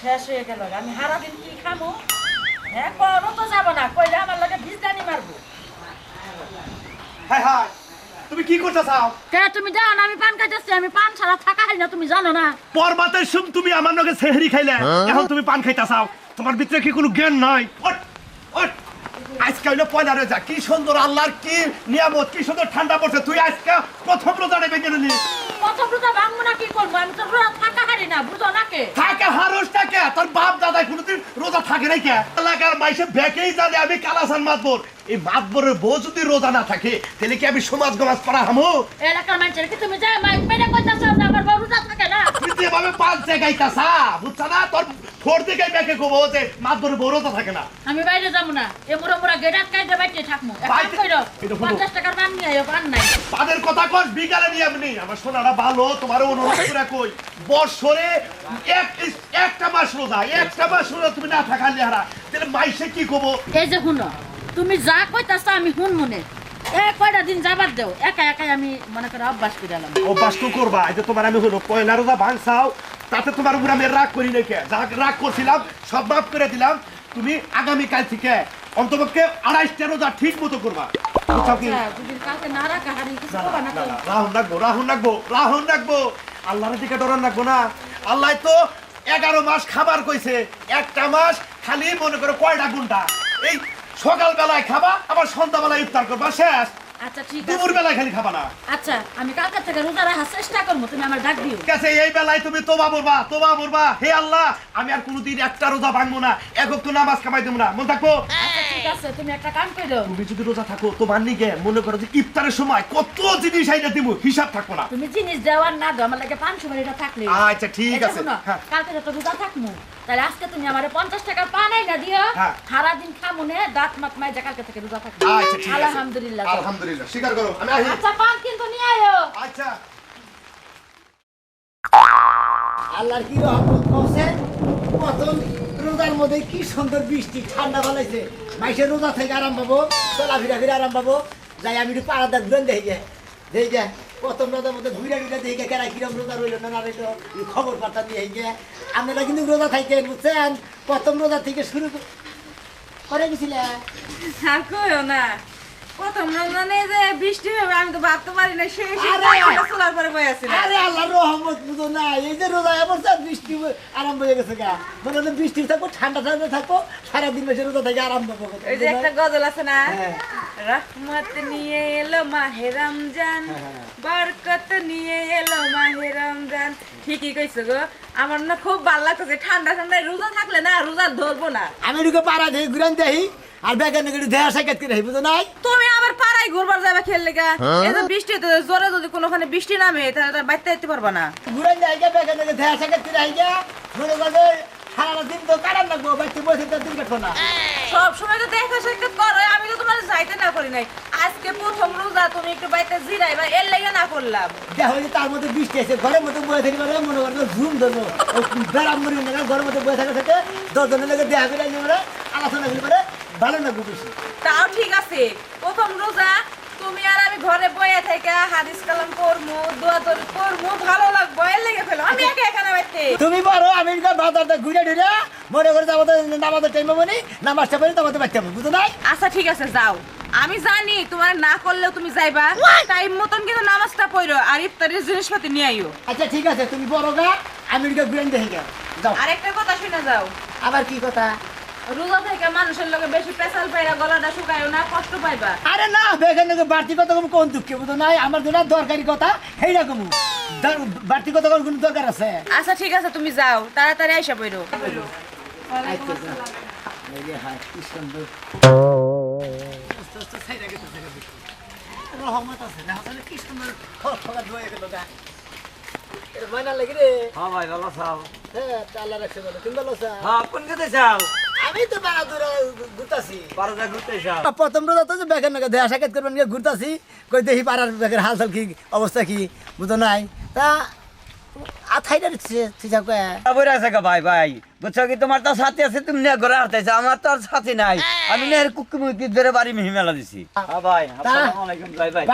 শেষ হয়ে গেল। আমি কি খামো? হ্যাঁ কোনো তো যাব না। কইলে আমার লগে ভিজদানি মারবো। হাই হাই তুমি কি করতে চাও কে তুমি জানো না আমি পান খাইতেছি। আমি পান ছাড়া থাকা হয় না তুমি জানো না। পর্বতের সুম তুমি আমার লগে সেহরি খাইলে। এখন তুমি পান খাইতে চাও তোমার ভিতরে কি কোনো জ্ঞান নাই? ওঠ, ওঠ। আজকে হইল পয়লা রোজা। কি সুন্দর আল্লাহর কি নিয়ামত কি সুন্দর ঠান্ডা পড়ছে। তুই আজকে প্রথম রোজাটা বেঁচে নিলি প্রথম রোজা ভাঙবো না কি করব? আমি তো রোজা থাকা হারি না বুঝো না কে? থাকে হারস থাকে তোর বাপ দাদা কোনোদিন রোজা থাকে নাই কে? এলাকার মাইসে বেকেই জানে আমি কালাসান মাতবর। এই মাতবরের বউ যদি রোজা না থাকে তাহলে কি আমি সমাজ গমাজ করা হামো? এলাকার মানুষের কি তুমি যাই মাইক কইতাছো যে আমার বউ রোজা থাকে না? তুই যেভাবে পাঁচ জায়গায় কাসা বুঝছা না তোর মাতবরের বউ রোজা থাকে না। আমি বাইরে যাব না এ গেট আটকাই দে থাকমু কইরো টাকার নিয়ে আইও নাই। কথা কর বিকালে নিয়ে এমনি আমার সোনারা ভালো তোমার অনুরোধ করে কই। বছরে এক একটা মাস রোজা একটা মাস রোজা তুমি না থাকা লিহারা। তাহলে মাইসে কি কবো এই যে শুনো তুমি যা কইতাছ আমি শুন মনে। কয়টা দিন যাবার দেও? একা একাই আমি মনে করে অভ্যাস করে এলাম। অভ্যাস তো করবা এই যে তোমার আমি হলো পয়লা রোজা ভাঙছাও তাতে তোমার উপর আমি রাগ করি নাকি যা রাগ করছিলাম সব মাফ করে দিলাম। তুমি আগামীকাল থেকে অন্তপক্ষে আড়াইশটা রোজা ঠিক মতো করবা? আচ্ছা, যদি কালকে না রাখা হারি কিছু না, করবা না না, তো? না, রাহুল রাখব রাহুল রাখব রাহুল রাখব। আল্লাহর দিকে ডরান রাখব না। আল্লাহ তো এগারো মাস খাবার কইছে। একটা মাস খালি মনে করো কয়টা ঘণ্টা এই সকাল বেলায় খাবা আবার সন্ধ্যা বেলায় ইফতার করবা। শেষ। আচ্ছা ঠিক দুপুর বেলায় খালি খাবা না। আচ্ছা আমি কালকে থেকে রোজা রাখার চেষ্টা করব তুমি আমার ডাক দিও। ঠিক আছে এই বেলায় তুমি তোবা বলবা তোবা বলবা হে আল্লাহ আমি আর কোনোদিন একটা রোজা ভাঙবো না একক তো নামাজ কামাই দেবো না। মনে থাকব? আচ্ছা ঠিক আছে তুমি একটা কাম করো তুমি যদি রোজা থাকো তোমার মনে করো যে ইফতারের সময় কত জিনিস আইনা দিব হিসাব থাকব না। তুমি জিনিস দেওয়ার না দাও আমার লাগে পাঁচশো বাড়িটা থাকলে। আচ্ছা ঠিক আছে। হ্যাঁ। কালকে তো রোজা থাকমু তাহলে আজকে তুমি আমার পঞ্চাশ টাকার পানাই না দিও। হ্যাঁ। সারা দিন খামু নে দাঁত মাত মাই কালকে থেকে রোজা থাকব আচ্ছা আলহামদুলিল্লাহ। আলহামদুলিল্লাহ স্বীকার করো আমি আচ্ছা পান কিন্তু নিয়ে আয়ো। আচ্ছা। আল্লাহর কি রহমত করছে প্রথম রোজার মধ্যে কি সুন্দর বৃষ্টি ঠান্ডা বানাইছে মাইসে রোজা থেকে আরাম পাবো চলাফেরা ফিরে আরাম পাবো যাই আমি একটু পাড়াদার ঘুরেন দেখি গে। দেখি প্রথম রোজার মধ্যে ঘুরে ঘুরে দেখি কেরা কিরম রোজা রইল না না রইল এই খবর পাতা দিয়ে গে আপনারা কিন্তু রোজা থাকেন বুঝছেন? প্রথম রোজা থেকে শুরু করে গেছিলে? আর কইও না প্রথম রমজানে যে বৃষ্টি হবে আমি তো ভাবতে পারি না সেই আরে! পরে বই আছি আরে আল্লাহ রহমত বুঝো না এই যে রোজা স্যার বৃষ্টি আরম্ভ হয়ে গেছে গা। মানে হলো বৃষ্টি থাকো ঠান্ডা ঠান্ডা থাকো সারাদিন মাসে রোজা থেকে আরাম পাবো ওই যে একটা গজল আছে না? হ্যাঁ। রহমত নিয়ে এলো মাহে রমজান বরকত নিয়ে এলো মাহে রমজান। ঠিকই কইছো গো আমার না খুব ভালো লাগতেছে। ঠান্ডা ঠান্ডায় রোজা থাকলে না রোজা ধরবো না। আমি ঢুকে পাড়া দিয়ে ঘুরান দেখি আর বেকার নাকি দেহা সাক্ষাৎ করে বুঝো নাই? তুমি আবার পাড়ায় ঘুরবার যাবে খেললে গা এই যে বৃষ্টি তো জোরে যদি কোনোখানে বৃষ্টি নামে তাহলে তার বাইতে যেতে পারবা না। ঘুরান যাই গা বেকার নাকি দেহা সাক্ষাৎ করে আই গা। মনে করবে সারা দিন তো কাটার লাগবো বাচ্চা বসে তো দিন কাটবো না। সব সময় তো দেখা সাক্ষাৎ করো আমি তো তোমার যাইতে না করি নাই। আজকে প্রথম রোজা তুমি একটু বাইতে জিরাই বা এর লেগে না করলাম। দেখো যে তার মধ্যে বৃষ্টি আছে ঘরের মধ্যে বয়ে থাকি পারে মনে করবে ঝুম ধরবো। বেড়াম মরি না ঘরের মধ্যে বয়ে থাকা থেকে দশজনের লেগে দেহা করে আলোচনা করে পারে ভালো লাগবে বেশি। তাও ঠিক আছে। প্রথম রোজা তুমি আর আমি ঘরে বয়ে থেকে হাদিস কালাম করমু দোয়া দোয়া করমু ভালো লাগবো এর লেগে ফেলো। আমি একা একা না বাইতে। তুমি বড় আমি বাজারটা ঘুরে ঘুরে মনে করে আমাদের নামাজের টাইম বনি নামাজটা পড়ে তোমাদের বাচ্চা বুঝো নাই? আচ্ছা ঠিক আছে যাও। আমি জানি তোমার না করলেও তুমি যাইবা। টাইম মতন কিন্তু নামাজটা পড়ো আর ইফতারের জিনিসপাতি নিয়ে আইও। আচ্ছা ঠিক আছে তুমি বড় গা আমি ঘুরে দেখি যাও। আর একটা কথা শুনে যাও। আবার কি কথা? রোজা থেকে মানুষের লগে বেশি পেশাল পাইরা গলাটা শুকায়ও না কষ্ট পাইবা। আরে না থেকে বাড়তি কথা কম কোন দুঃখে? বুঝো নাই আমার যেটা দরকারি কথা সেইটা কম বাড়তি কথা কোন কোনো দরকার আছে? আচ্ছা ঠিক আছে তুমি যাও তাড়াতাড়ি আইসা পড়ো। রহমত আছে না আসলে কি সুন্দর খক খকাত গেল গা এটা ময়না রে হ্যাঁ ভাই ভালো চাও হ্যাঁ আল্লাহ রাখছে বলে তুমি ভালো আছো? হ্যাঁ কোন চাও আমি তো বাড়া দূরে ঘুরতাছি। বারোটা ঘুরতে প্রথম রোজা তো বেকার নাকি দেহা সাক্ষাৎ করবেন গিয়ে ঘুরতাছি। কই দেখি পাড়ার বেকার হালচাল কি অবস্থা কি বুঝো নাই। তা ভাই ভাই। বুঝছ কি তোমার তো সাথে আছে তুমি নিয়ে ঘরে হাঁটাইছো আমার তো আর সাথে নাই। আমি ধরে বাড়ি মিহি মেলা দিছি। হ্যাঁ ভাই ভাই ভাই।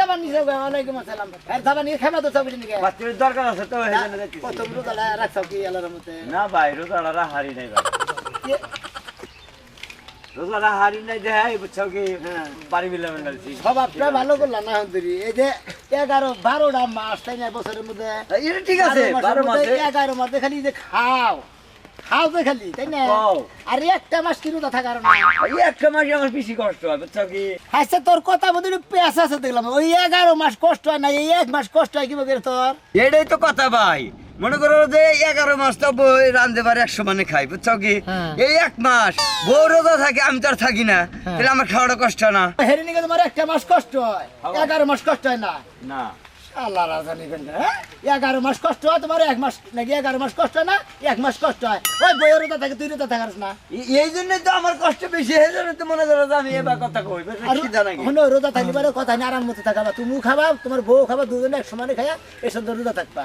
যাবার নিছে ওয়ালাইকুম আসসালাম। এর যাবার নিয়ে খাবা তো সব নিকে বাচ্চার দরকার আছে তো। কত কি আল্লাহর না ভাই রোজারা হারি নাই ভাই। রোজারা হারি নাই যে বুঝছ কি? বাড়ি মিলে মেলা দিছি স্বভাবটা ভালো করলাম না এই যে এগারো বারোটা মাস তাই না বছরের মধ্যে? ঠিক আছে বারো বারো মাসের মধ্যে মাসে এগারো মাসে খালি যে খাও খাও তো খালি তাই না? খাও। আর একটা মাস থাকার না? একটা মাসে আমার বেশি কষ্ট হয় বুঝছ কি? আচ্ছা তোর কথা মধ্যে পেঁচ আছে দেখলাম। ওই এগারো মাস কষ্ট হয় না এই এক মাস কষ্ট হয় কি বলে তোর? এটাই তো কথা ভাই। মনে করো যে এগারো মাস তো বই রান্ধতে পারে একশো মানে খাই বুঝছ কি? হ্যাঁ। এই এক মাস বউ রোজা থাকে আমি তো আর থাকি না। তাহলে আমার খাওয়াটা কষ্ট না। তোমার একটা মাস কষ্ট হয় এগারো মাস কষ্ট হয় না? না। আল্লাহ রাজা নিবেন না হ্যাঁ? এগারো মাস কষ্ট হয় তোমার এক মাস নাকি এগারো মাস কষ্ট না? এক মাস কষ্ট হয়। ওই বইয়ের থাকে তুই থাকার না। এই জন্যই তো আমার কষ্ট বেশি এই জন্য তো মনে করো আমি এবার কথা কই হলো রোজা থাকলে পারে কথা নিয়ে আরাম মতো থাকাবা তুমি খাবা তোমার বউ খাবা দুজনে এক সমানে খায়া এসব তো রোজা থাকবা।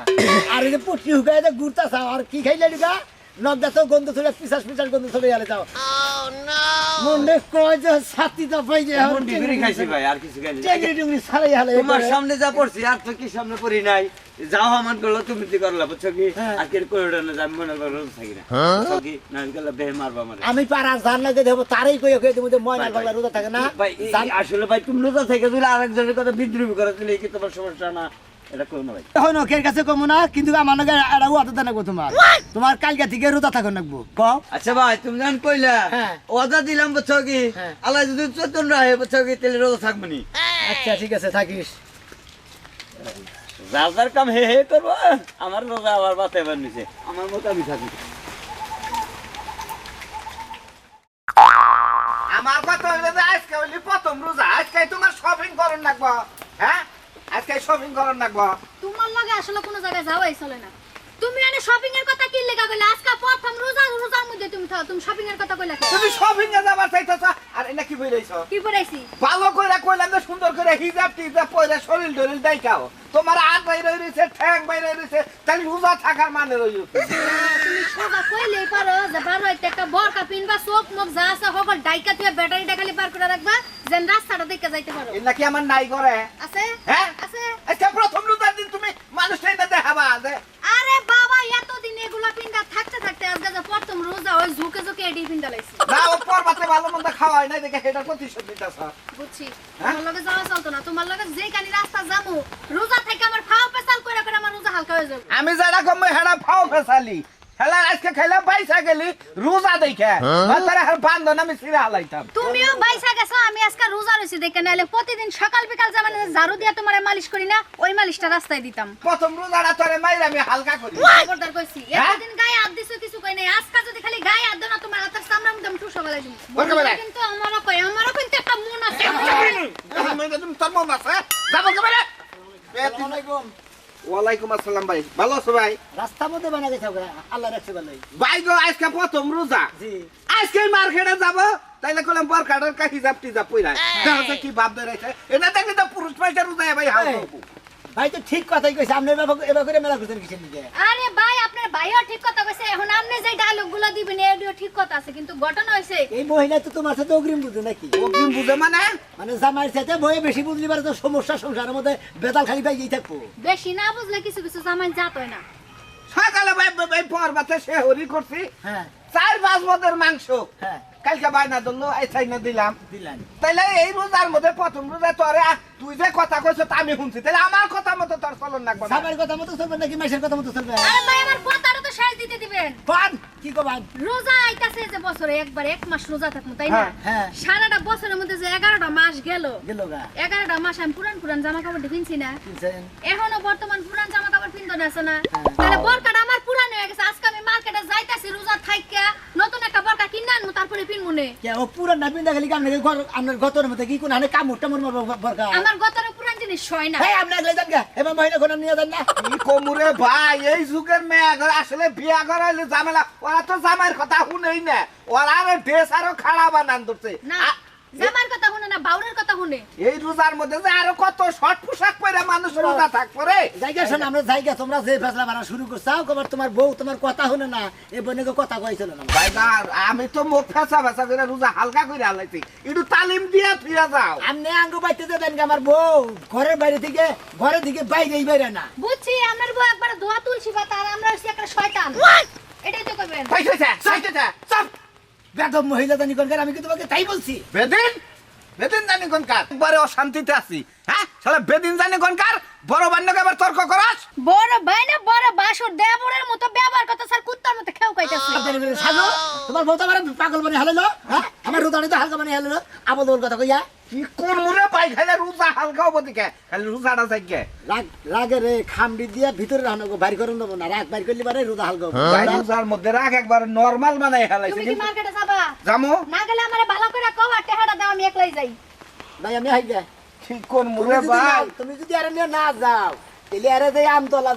আর এই যে পুটকি হুকায় গুড়তা চাও আর কি খাইলে দিবা নবদা তো গন্ধ ছড়ে পিসাস পিসাস গন্ধ ছড়ে গেলে যাও। মনে কয় যে ছাতি তো পাই যে খাইছি ভাই আর কিছু খাইনি। ছাড়াই হালে তোমার সামনে যা পড়ছি আর তো কি সামনে পড়ি নাই। যাও আমার করল তুমি কি করলা বুঝছ কি? হ্যাঁ। আর কি করে না আমি মনে করো থাকি না। বুঝছ কি? না গেলে বেহে মারবা মানে আমি পাড়ার জান লাগে দেবো তারই কয়ে কয়ে তুমি ময়না পাগলা রোজা থাকে না? ভাই আসলে ভাই তুমি রোজা থেকে দিলে আরেকজনের কথা বিদ্রোহী করে দিলে কি তোমার সমস্যা না না? এখন ওকের কাছে কমো না কিন্তু আমার নাকি একটা ওয়াদা নাকবো তোমার। তোমার কালকে থেকে রোজা থাকো নাকবো ক? আচ্ছা ভাই তুমি যখন কইলা হ্যাঁ। দিলাম বুঝছ কি হ্যাঁ। আল্লাহ যদি চতুন রাহে বুঝছ কি তাহলে রোজা থাকব নি। আচ্ছা ঠিক আছে থাকিস। যার যার কাম হে হে করব আমার রোজা আবার বাতে এবার নিছে। আমার মতো আমি থাকি। আমার কথা হইল যে আজকে হইলি প্রথম রোজা আজকে তোমার শপিং করন লাগবো হ্যাঁ? আজকে শপিং করন লাগবো। তোমার লগে আসলে কোনো জায়গায় যাওয়াই চলে না। তুমি এনে শপিং এর কথা কি লেখা কইলা? আজকে প্রথম রোজা রোজার মধ্যে তুমি থাও তুমি শপিং এর কথা কইলা তুমি শপিং এ যাবার চাইতেছ? আর এটা কি বইলাইছ কি পড়াইছি ভালো করে কইলাম যে সুন্দর করে হিজাব টিজাব পরে শরীর টরিল দেখাও। তোমার হাত বাইরে রয়েছে ঠ্যাং বাইরে রয়েছে তাহলে রোজা থাকার মানে রইল তুমি সোজা কইলেই পারো যে বারো একটা বরকা পিনবা চোখ মুখ যা আছে সকল ডাইকা তুই ব্যাটারিটা খালি পার করে রাখবা। যেন রাস্তাটা দেখে যাইতে পারো। এটা কি আমার নাই করে আছে? হ্যাঁ? আছে। আজকে প্রথম রোজার দিন তুমি মানুষটা এটা দেখাবা যে আরে বাবা এতদিন এগুলা পিন্ডা থাকতে থাকতে আজকে যে প্রথম রোজা ওই ঝুঁকে ঝুঁকে এডি পিন্ডা লাইছি। না ও পরবাতে ভালো মন্দ খাওয়াই নাই দেখে সেটা প্রতিশোধ দিতেছ বুঝছি। হ্যাঁ? তোমার লগে যাওয়া চলতো না তোমার লগে যে কানি রাস্তা যামু রোজা থেকে আমার খাওয়া পেশাল করে করে আমার রোজা হালকা হয়ে যাবে। আমি যারা কম হেডা ফাও ফেসালি হেলা আজকে খাইলাম বাইসা গেলি রোজা দেখে তারা হার বান্ধন আমি সিরা হালাইতাম তুমিও বাইসা গেছো আমি আজকে রোজা রয়েছি দেখে নাইলে প্রতিদিন সকাল বিকাল যেমন ঝাড়ু দিয়া তোমার মালিশ করি না ওই মালিশটা রাস্তায় দিতাম প্রথম রোজাটা তোরে মাইর আমি হালকা করি খবরদার কইছি হ্যাঁ? এতদিন গায়ে হাত দিছো কিছু কই নাই আজকে যদি খালি গায়ে হাত দাও না তোমার হাতের সামনে আমি তুমি টুসা বলে দিব কিন্তু আমারও কই আমারও কিন্তু একটা মন আছে তুমি তোর মন আছে যাব কে বেরে ওয়ালাইকুম আসসালাম ভাই। ভালো আছো ভাই? রাস্তার মধ্যে বানা গেছে আল্লাহ রাখছে ভালোই ভাই গো আজকে প্রথম রোজা। জি। আজকে মার্কেটে যাব তাইলে কলাম বরকাটার কা জাপটি জাপ পইরা কি ভাব বেরাইছে এটা দেখলি তো পুরুষ পাইটা রোজা ভাই হাল ভাই তো ঠিক কথাই কইছে। আপনি এবার এবার করে মেলা করছেন কিসের দিকে? আরে ভাই আপনার ভাইও ঠিক কথা কইছে। এখন আপনি যে ডায়লগগুলো দিবেন এডিও ঠিক কথা আছে কিন্তু ঘটনা হইছে এই মহিলা তো তোমার সাথে অগ্রিম বুঝে নাকি? অগ্রিম বুঝে মানে? মানে জামাইয়ের সাথে বয়ে বেশি বুঝলি পারে তো সমস্যা সংসারের মধ্যে বেতাল খালি পাই গিয়ে থাকব। বেশি না বুঝলে কিছু কিছু জামাই জাত হয় না। সকালে ভাই ভাই পরবাতে সে হরি করছি। হ্যাঁ। চার পাঁচ মদের মাংস। হ্যাঁ। কালকে বাইনা ধরলো এই চাইনা দিলাম। দিলাম তাইলে এই রোজার মধ্যে প্রথম রোজা তোরে আ- তুই যে কথা কইছ তা আমি শুনছি। তাহলে আমার কথা মতো তোর চলন লাগবে না। সাবার কথা মতো চলবে নাকি মাসের কথা মতো চলবে? আরে ভাই আমার কথাটা তো শেষ দিতে দিবেন। পান কি কবান রোজা আইতাছে যে বছরে একবার এক মাস রোজা থাকব তাই না? হ্যাঁ, হ্যাঁ। সারাটা বছরের মধ্যে যে এগারোটা মাস গেল। গেল গা। এগারোটা মাস আমি পুরান পুরান জামা কাপড় কিনছি না। এখনও বর্তমান পুরান জামা কাপড় কিনতে আছে না। তাহলে বরকাটা আমার পুরান হয়ে গেছে। আজকে আমি মার্কেটে যাইতাছি রোজা থাইকা নতুন একটা বরকা কিনে আনব তারপরে পিনবো নে। কে ও পুরা না বিন্দা খালি কাম নাকি ঘর আপনার গতর মধ্যে কি কোন হানে কাম উঠটা মন বরকা? আমার গতরে পুরান জিনিস হয় না। এই আপনি আগলে যান গা। এবার মহিলা কোন নিয়ে যান না। কি কমুরে ভাই এই যুগের মেয়ে ঘর আসলে বিয়া করাইলে ঝামেলা। ওরা তো জামাইয়ের কথা শুনেই না। ওরা আরে ড্রেস আরও খাড়া বানান ধরছে। জামার কথা শুনে না বাউরের কথা শুনে? এই রোজার মধ্যে যে আরও কত শর্ট পোশাক পরে মানুষ রোজা থাকব রে। জায়গা শোন আমরা জায়গা তোমরা যে ফেসলা বানা শুরু করছাও কবার তোমার বউ তোমার কথা শুনে না এই বোনকে কথা কইছিল না। ভাই না আমি তো মুখ ফেসা ফেসা করে রোজা হালকা করে হালাইছি। একটু তালিম দিয়া ফিরা যাও। আমনে আঙ্গ বাইতে দেবেন আমার বউ ঘরের বাইরে থেকে ঘরের থেকে বাইরেই বাইরে না। বুঝছি আপনার বউ একবার ধোয়া তুলসী পাতা আর আমরা হচ্ছি একটা শয়তান। এটাই তো পাইছে সব বেদম মহিলা জানি কোনকার আমি কি তোমাকে তাই বলছি? বেদিন বেদিন জানি কোনকার একবারে অশান্তিতে আছি হ্যাঁ? শালা বেদিন জানি কোনকার বড় বান্যকে আবার তর্ক করাস? বড় ভাই না বড় বাসুর দেবরের মতো ব্যবহার কথা স্যার কুত্তার মতো খেউ কাইতাছে সাজো তোমার বউ তো আমার পাগল বানিয়ে হালালো হ্যাঁ? আমার রুদানি তো হালকা বানিয়ে হালালো আবল কথা কইয়া। কি কোন মুরে পাই খাইলে হালকা হব দিকে খালি রোজাটা চাইকে রাগ রাগে রে খামড়ি দিয়া ভিতরে রান্না বাইর করে দেবো না রাগ বাইর করলে পারে রোদা হালকা হবে। ভাই রোজার মধ্যে রাখ একবার নরমাল বানাই হেলাইছে তুমি কি মার্কেটে যাবা? জামু না গেলে আমারে ভালো করে কও আর দাও আমি একলাই যাই। ভাই আমি হাই গে। ঠিক কোন তুমি মুরে ভাই না- তুমি যদি আরে নিয়ে না যাও তাহলে আরে আমতলা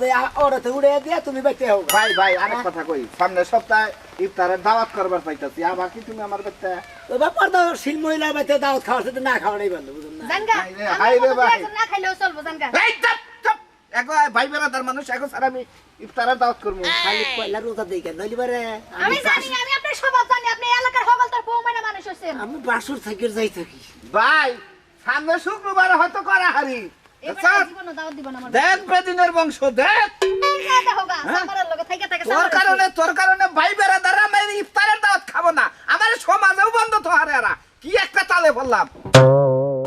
উড়ে দিয়া তুমি বাইতে হোক ভাই ভাই আরেক কথা কই সামনের সপ্তাহে ইফতারের দাওয়াত করবার চাইতাছি আবার কি তুমি আমার বাচ্চা তো ব্যাপার তো শিল মহিলা বাইতে দাওয়াত খাওয়ার সাথে না খাওয়াটাই ভালো বুঝুন না। জানগা হাই রে, আমি হাই রে মতো ভাই। দুই একজন না খাইলেও চলবো জানগা। এই চুপ চুপ। এগো ভাই বেড়াদার মানুষ এগো স্যার আমি ইফতারের দাওয়াত করব। খালি পয়লা রোজা দেই কেন? নইলে পারে আমি জানি আমি আপনার স্বভাব জানি আপনি এলাকার হগল তার বউ মানে মানুষ হচ্ছেন আমি বাসুর থেকে যাই থাকি। ভাই সামনে শুক্রবার হয়তো করা হারি। এবার জীবনও দাওয়াত দিব না আমার দেখ বেদিনের বংশ দেখ থাকে তোর কারণে তোর কারণে ভাই বেড়াদার আমি ইফতারের দাওয়াত খাব না। আমার সমাজেও বন্ধ তো হারে কি একটা তালে বললাম?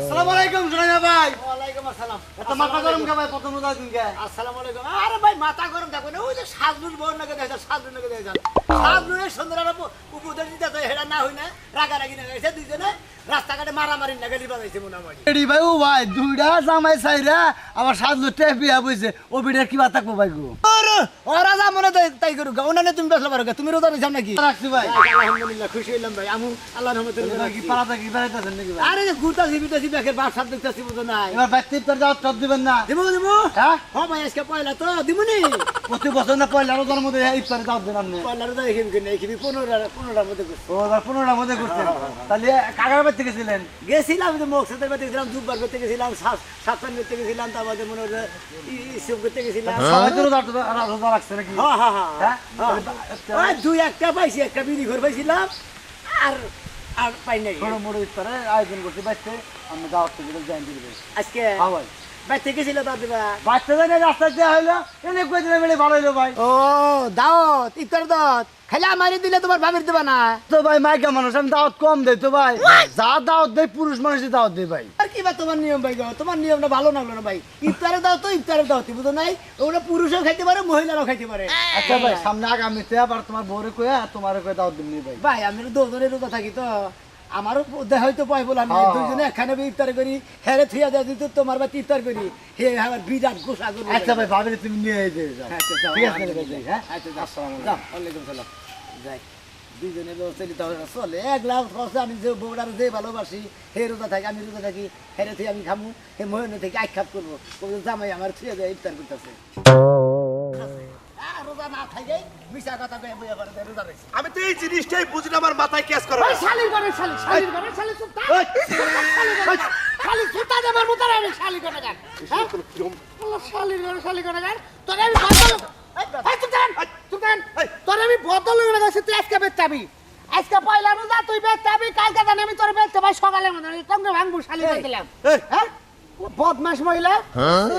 আসসালামু আলাইকুম জুনাইয়া ভাই। ওয়ালাইকুম আসসালাম। এত মাথা গরম কে ভাই? প্রথম রোজা দিন কে আসসালামু আলাইকুম। আরে ভাই মাথা গরম দেখো না ওই যে সাজনুর বোন নাকি দেখো সাজনুর নাকি দেখো সাজনুরের সুন্দর আর উপদের দিতে তো হেডা না হই না রাগারাগি না। গেছে দুইজনে রাস্তাঘাটে মারামারি না গেলি বাজাইছে মোটামুটি। এডি ভাই ও ভাই দুইটা জামাই চাইরা আমার সাজলো টেপ বিয়া বইছে। ও বিটার কি বাতাকবো ভাই গো? ওরে, যা মনে তাই তাই করুক ওনানে তুমি বেসলে পারো তুমি রোজা নিছাম নাকি? রাখছি ভাই। আলহামদুলিল্লাহ খুশি হইলাম ভাই। আমু আল্লাহর রহমতে রোজা কি রাখছি। পাড়াতে কি বেড়াইতেছেন নাকি ভাই? আরে ঘুরতাছি ফিরতাছি ব্যাগের বাপ সাপ দেখতাছি বুঝো নাই। এবার ভাই টিপটার যাওয়ার টপ দিবেন না। দিমু দিমু? হ্যাঁ? হ ভাই আজকে পয়লা তো দিমুনি। প্রতি বছর না পয়লা রোজার মধ্যে ইফতারে দাওয়াত দেন আপনি। পয়লা রোজা এখানে কিনে এখানে পনেরো পনেরোটার মধ্যে করছি। ও এবার পনেরোটার মধ্যে করছেন তাহলে কাকার বাড়িতে গেছিলেন? গেছিলাম যে মকসদের বাড়িতে গেছিলাম দুবার করতে গেছিলাম সাতপান করতে গেছিলাম তারপরে মনে হয় ইসব করতে গেছিলাম। সবাই তো রোজা রাখছে নাকি? হ্যাঁ হ্যাঁ হ্যাঁ। দুই একটা পাইছি একটা বিড়ি ঘর পাইছিলাম আর আর পাই নাই। ছোট মোটো ইফতারে আয়োজন করছি বাইতে আমি দাওয়াত থেকে দিবে। আজকে ভাই। বাইতে গেছিল তার দিবা। বাচ্চা জানে রাস্তা দেওয়া হইল। এনে কই দিলে মিলে ভালো হইল ভাই? ও ইফতার খালি আমারই দিলে তোমার ভাবির দিবা না। তো ভাই মাইকা মানুষ আমি দাওয়াত কম দেই তো ভাই। যা দাওয়াত দেয় পুরুষ মানুষই দাওয়াত দেয় ভাই। বা তোমার নিয়ম ভাই তোমার নিয়মটা ভালো লাগল না ভাই। ইফতারে দাও তো ইফতারে দাও বুঝো নাই? ওটা পুরুষও খাইতে পারে মহিলারাও খাইতে পারে। আচ্ছা ভাই সামনে আগামীতে আবার তোমার বউরে কইয়া তোমারে কয়ে দাওয়াত দিবনি ভাই। ভাই আমি তো দুজনে রোজা থাকি তো। আমারও হয়তো পাই বলে আমি হ্যাঁ। দুজনে একখানে ইফতার করি হেরে থুয়া দেয় দিত তোমার বাতি ইফতার করি। হে আমার বিরাট গোসা করব আচ্ছা ভাই ভাবিরে তুমি নিয়ে যাও। আচ্ছা, ঠিক আছে আচ্ছা, ভাই, হ্যাঁ? আচ্ছা যাও, ওয়ালাইকুম সালাম। যাই। দুইজনে না, চলে এক লাখ খরচে আমি যে বউটার যে ভালোবাসি হে রোজা থাকি আমি রোজা থাকি হেরে থুই আমি খামু হে মহিনে থেকে আখ্যাপ করব। জামাই আমার থুয়ে দেয় ইফতার করতেছে। রোজা না থাকে মিশা কথা কয়ে বইয়া পারে রোজা রয়েছে। আমি তো এই জিনিসটাই বুঝি না আমার মাথায় ক্যাচ করে। শালি করে শালি শালি করে শালি সুতা। শালি সুতা দেবার মতো আমি শালি করে গান হ্যাঁ? শালি করে শালি করে গান। তোরে আমি তোরে আমি বদল হয়ে গেছে তুই আজকে বেচাবি আজকে পয়লা রোজা তুই বেচাবি কালকে জানি আমি তোর বেচতে ভাই সকালে মনে হয় ভাঙবো শালি দিলাম। হ্যাঁ? বদমাস মহিলা।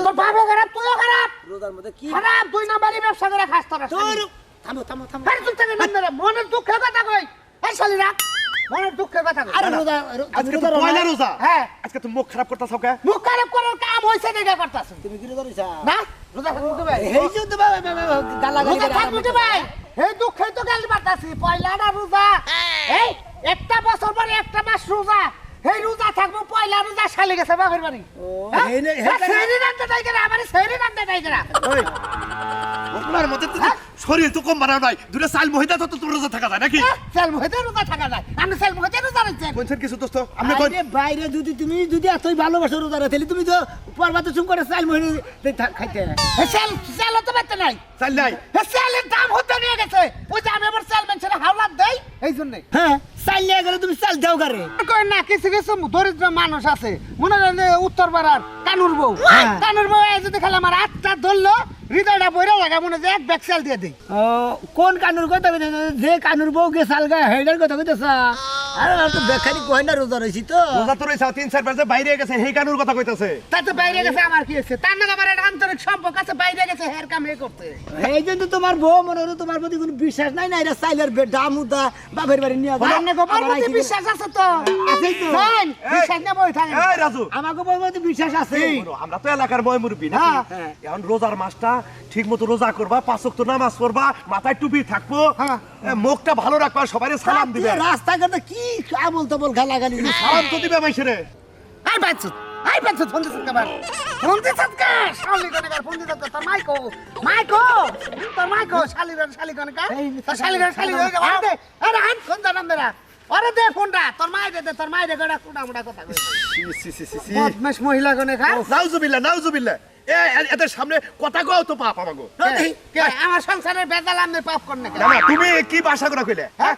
তোর বাবা খারাপ তুইও খারাপ। রোজার মধ্যে কি? খারাপ দুই নাম্বারই ব্যবসা করে খাস তোরা তোর থামো থামো থামো। আরে চুপ থাক মনের দুঃখের কথা কই? এই শালি রাখ। মনের দুঃখের কথা কই। আরে রোজা আজকে তো পয়লা রোজা। হ্যাঁ। আজকে তো মুখ খারাপ করতেছ কে? মুখ খারাপ করার কাম হইছে দেখা করতাছ। তুমি কি রোজা না? একটা বছর পরে একটা মাস রোজা এই রোজা থাকব পয়লা রোজা শালি গেছে বাপের বাড়ি সেই রান্না তাই করে আমার সেই রান্না তাই করে ওনার মধ্যে তো শরীর তো কম বানাও নাই দুটো সাল মহিলা তো তোর রোজা থাকা যায় নাকি? সেল মহিতে রোজা থাকা যায়। আমি সেল মহিতে রোজা রইছে কোনছেন কিছু দোস্ত? আমি কোন বাইরে যদি তুমি যদি এতই ভালোবাসো রোজা রাখতে তুমি তো পরবাতে চুম করে চাল মহিনে খাইতে। সেল সেল তো বেতে নাই। চাল নাই। সেলের দাম হতে নিয়ে গেছে। ওই যে আমি আবার চাল মানুষের হাওলাত দেই এই জন্য। হ্যাঁ। চাল নিয়ে গেলে তুমি চাল তেল দেও গারে কই না কিছু কিছু দরিদ্র মানুষ আছে। মনে করেন যে উত্তর পাড়ার কানুর বউ। হ্যাঁ। কানুর বউ এই যদি খালি আমার হাতটা ধরলো হৃদয়টা বইরা লাগা মনে হয় যে এক ব্যাগ চাল দিয়ে ও, কোন কানুর কথা কইতেছ? যে কানুর বউ গে সালগা হেডার কথা কইতেছ? আরে আর তো বেখানি কই রোজা রইছি তো। রোজা তো রয়েছে তিন চার পাঁচে বাইরে গেছে সেই কানুর কথা কইতাছে। তাতে বাইরে গেছে আমার কি হচ্ছে তার নাকি আমার একটা আন্তরিক সম্পর্ক আছে বাইরে গেছে হের কাম হে করতে। এই জন্য তোমার বউ মনে হলো তোমার প্রতি কোনো বিশ্বাস নাই না এটা চাইলের বেডা মুদা বাপের বাড়ি নিয়ে বলেন না প্রতি বিশ্বাস আছে তো? আছে তো। জান, বিশ্বাস না বই থাকে এই রাজু। আমাকে বউর প্রতি বিশ্বাস আছে। আমরা তো এলাকার না হ্যাঁ। এখন রোজার মাসটা ঠিক মতো রোজা করবা পাঁচ ওয়াক্ত নামাজ পড়বা মাথায় টুপি থাকব। হ্যাঁ। মুখটা ভালো রাখবা সবাই সালাম দিবে। রাস্তাঘাটে কি আবল তাবল গালাগালি সালাম তো দিবে মাইসেরে আই বাচ্চু আই বাচ্চু ফোন দিছ কাবার ফোন দিছ কা শালি কোনে কার ফোন দিছ কা তোর মাইকো মাইকো তোর মাইকো শালি রে শালি কোনে কা তোর শালি রে শালি রে আরে আরে হাত ফোন দা নাম দেরা আরে দে ফোনটা। তোর মাই দে তোর মাই দে গড়া কুড়া মুড়া কথা কই সি, সি, সি, সি। বদমাশ মহিলা খা। নাউজুবিল্লাহ নাউজুবিল্লাহ। এ এ- এদের সামনে কথা কও তো পাপ আমাগো। আমার সংসারের বেজাল আমি পাপ করনে না, তুমি কি ভাষা করে কইলে? হ্যাঁ?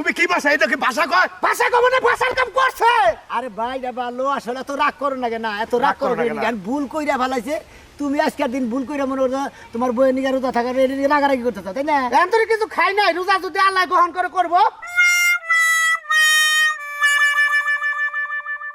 তুমি কি ভাষা এটা কি ভাষা কয়? ভাষা কমনে ভাষার কাম করছে? আরে ভাই রে ভালো আসলে তো রাগ করো না কেন? এত রাগ করো না না ভুল কইরা ফেলাইছে। তুমি আজকের দিন ভুল কইরা মনে করছ তোমার বইয়ের নিগা রোজা থাকার রাগারাগি করতেছো তাই না? এন্তরে কিছু খাই নাই রোজা যদি আল্লাহ গ্রহণ করে করব।